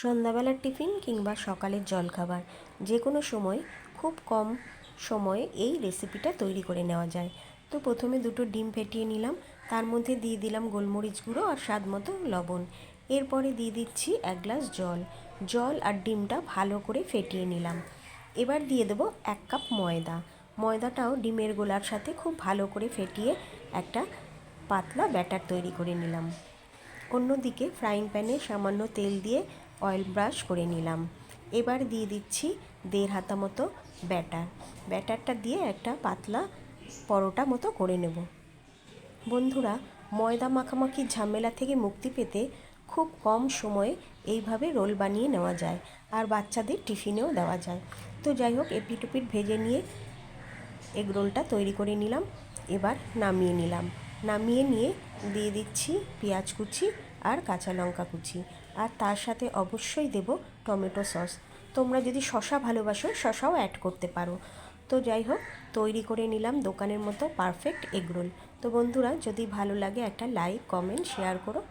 সন্ধ্যাবেলার টিফিন কিংবা সকালের জলখাবার। যে কোনো সময়, খুব কম সময়ে এই রেসিপিটা তৈরি করে নেওয়া যায়। তো প্রথমে দুটো ডিম ফেটিয়ে নিলাম। তার মধ্যে দিয়ে দিলাম গোলমরিচ গুঁড়ো আর স্বাদ মতো লবণ। এরপরে দিয়ে দিচ্ছি এক গ্লাস জল। জল আর ডিমটা ভালো করে ফেটিয়ে নিলাম। এবার দিয়ে দেবো এক কাপ ময়দা। ময়দাটাও ডিমের গোলার সাথে খুব ভালো করে ফেটিয়ে একটা পাতলা ব্যাটার তৈরি করে নিলাম। অন্যদিকে ফ্রাইং প্যানে সামান্য তেল দিয়ে অয়েল ব্রাশ করে নিলাম। এবার দিয়ে দিচ্ছি দেড় হাতা মতো ব্যাটার ব্যাটারটা দিয়ে একটা পাতলা পরোটা মতো করে নেব। বন্ধুরা, ময়দা মাখামাখির ঝামেলা থেকে মুক্তি পেতে খুব কম সময়ে এইভাবে রোল বানিয়ে নেওয়া যায় আর বাচ্চাদের টিফিনেও দেওয়া যায়। তো যাই হোক এপিট ওপিট ভেজে নিয়ে এগ রোলটা তৈরি করে নিলাম। এবার নামিয়ে নিলাম। নামিয়ে নিয়ে দিয়ে দিচ্ছি পেঁয়াজ কুচি আর কাঁচা লঙ্কা কুচি। আর তার সাথে অবশ্যই দেব টমেটো সস। তোমরা যদি শশা ভালোবাসো, শশাও অ্যাড করতে পারো। তো যাই হোক, তৈরি করে নিলাম দোকানের মতো পারফেক্ট এগরোল তো বন্ধুরা, যদি ভালো লাগে একটা লাইক কমেন্ট শেয়ার করো।